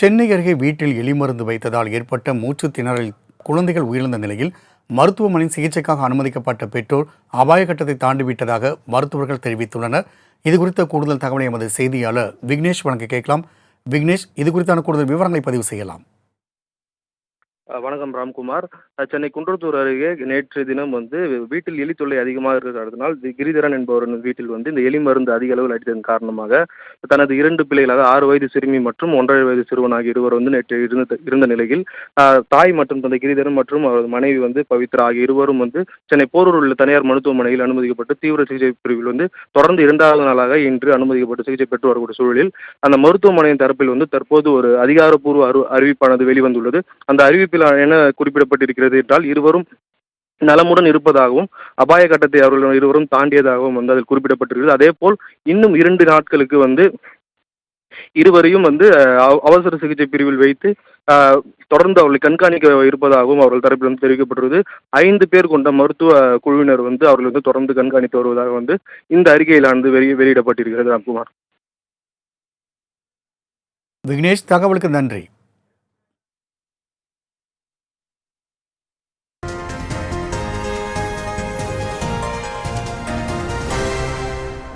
சென்னை அருகே வீட்டில் எலி மருந்து வைத்ததால் ஏற்பட்ட மூச்சு திணறலில் குழந்தைகள் உயிரிழந்த நிலையில் மருத்துவமனையில் சிகிச்சைக்காக அனுமதிக்கப்பட்ட பெற்றோர் அபாய கட்டத்தை தாண்டிவிட்டதாக மருத்துவர்கள் தெரிவித்துள்ளனர். இது குறித்த கூடுதல் தகவலை எமது செய்தியாளர் விக்னேஷ் வழங்க கேட்கலாம். விக்னேஷ் இது குறித்தான கூடுதல் விவரங்களை பதிவு செய்யலாம். வணக்கம் ராம்குமார். சென்னை குன்றத்தூர் அருகே நேற்று தினம் வந்து வீட்டில் எலி தொல்லை அதிகமாக இருக்கிறதுனால் கிரிதரன் என்பவரின் வீட்டில் வந்து இந்த எலி மருந்து அதிக அளவில் அடித்ததன் காரணமாக தனது இரண்டு பிள்ளைகளாக ஆறு வயது சிறுமி மற்றும் ஒன்றரை வயது சிறுவன் ஆகிய இருவர் வந்து நேற்று இருந்த இருந்த நிலையில் தாய் மற்றும் தந்தை கிரிதரன் மற்றும் அவரது மனைவி வந்து பவித்ரா ஆகிய இருவரும் வந்து சென்னை போரூர் உள்ள தனியார் மருத்துவமனையில் அனுமதிக்கப்பட்டு தீவிர சிகிச்சை பிரிவில் வந்து தொடர்ந்து இரண்டாவது நாளாக இன்று அனுமதிக்கப்பட்டு சிகிச்சை பெற்று வரக்கூடிய சூழலில் அந்த மருத்துவமனையின் தரப்பில் வந்து தற்போது ஒரு அதிகாரப்பூர்வ அறிவிப்பானது வெளிவந்துள்ளது. அந்த அறிவிப்பில் என்ன குறிப்பிடப்பட்டிருக்கிறது என்றால் இருவரும் நலமுடன் இருப்பதாகவும் அபாய கட்டத்தை அவர்கள் இருவரும் தாண்டியதாகவும் வந்து அதில் குறிப்பிடப்பட்டிருக்கிறது. அதே போல் இன்னும் இரண்டு நாட்களுக்கு வந்து இருவரையும் வந்து அவ- அவசர சிகிச்சை பிரிவில் வைத்து தொடர்ந்து அவர்களை கண்காணிக்க இருப்பதாகவும் அவர்கள் தரப்பில் வந்து தெரிவிக்கப்பட்டுள்ளது ஐந்து பேர் கொண்ட மருத்துவ குழுவினர் வந்து அவர்கள் வந்து தொடர்ந்து கண்காணித்து வருவதாக வந்து இந்த அறிக்கையிலானது வெளி வெளியிடப்பட்டிருக்கிறது ராம்குமார். விக்னேஷ் தகவலுக்கு நன்றி.